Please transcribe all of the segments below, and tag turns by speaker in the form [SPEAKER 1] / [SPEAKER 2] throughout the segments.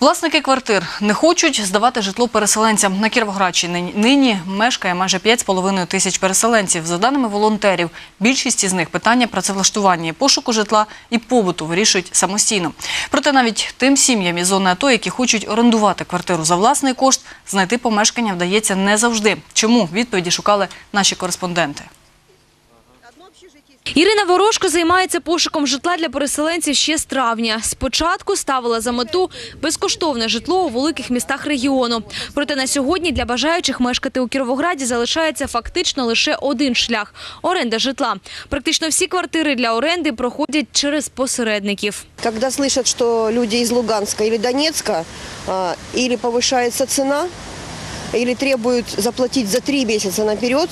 [SPEAKER 1] Власники квартир не хочуть здавати житло переселенцям. На Кіровоградщині нині мешкає майже 5,5 тисяч переселенців. За даними волонтерів, більшість із них питання працевлаштування, пошуку житла і побуту вирішують самостійно. Проте навіть тим сім'ям із зони АТО, які хочуть орендувати квартиру за власний кошт, знайти помешкання вдається не завжди. Чому? Відповіді шукали наші кореспонденти.
[SPEAKER 2] Ірина Ворожко займається пошуком житла для переселенців ще з травня. Спочатку ставила за мету безкоштовне житло у великих містах регіону. Проте на сьогодні для бажаючих мешкати у Кіровограді залишається фактично лише один шлях – оренда житла. Практично всі квартири для оренди проходять через посередників.
[SPEAKER 3] Когда слышат, что люди из Луганска или Донецка, а, или повышается цена, или требуют заплатить за три месяца наперед,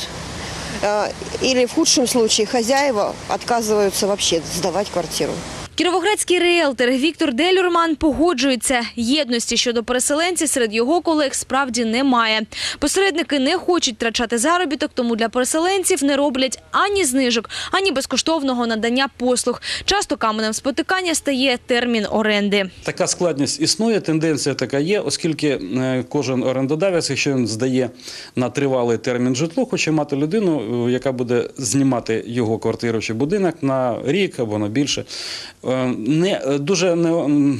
[SPEAKER 3] или в худшем случае хозяева отказываются вообще сдавать квартиру.
[SPEAKER 2] Кіровоградський риелтор Віктор Делюрман погоджується. Єдності щодо переселенців серед його колег справді немає. Посередники не хочуть втрачати заробіток, тому для переселенців не роблять ані знижок, ані безкоштовного надання послуг. Часто каменем спотикання стає термін оренди.
[SPEAKER 4] Така складність існує, тенденція така є, оскільки е, кожен орендодавець, якщо він здає на тривалий термін житло, хоче мати людину, е, яка буде знімати його квартиру чи будинок на рік або на більше. Е, Не е, дуже не.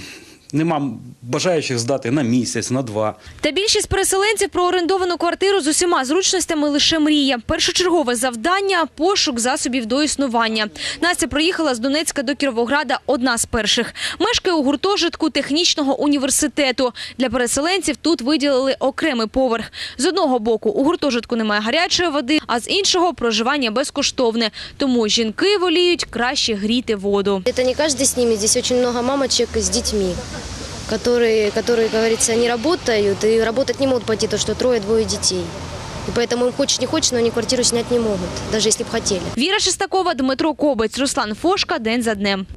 [SPEAKER 4] Нема бажаючих здати на місяць, на два.
[SPEAKER 2] Та більшість переселенців про орендовану квартиру з усіма зручностями лише мрія. Першочергове завдання – пошук засобів до існування. Настя приїхала з Донецька до Кіровограда одна з перших. Мешкає у гуртожитку технічного університету. Для переселенців тут виділили окремий поверх. З одного боку у гуртожитку немає гарячої води, а з іншого проживання безкоштовне. Тому жінки воліють краще гріти воду.
[SPEAKER 5] Это не каждый снимет. Здесь очень много мамочек с детьми, которые, которые, как говорится, не работают и работать не могут пойти, то что трое-двое детей. И поэтому им хочешь не хочешь, но они квартиру снять не могут, даже если бы хотели.
[SPEAKER 2] Віра Шестакова, Дмитро Кобець, Руслан Фошка. День за днем.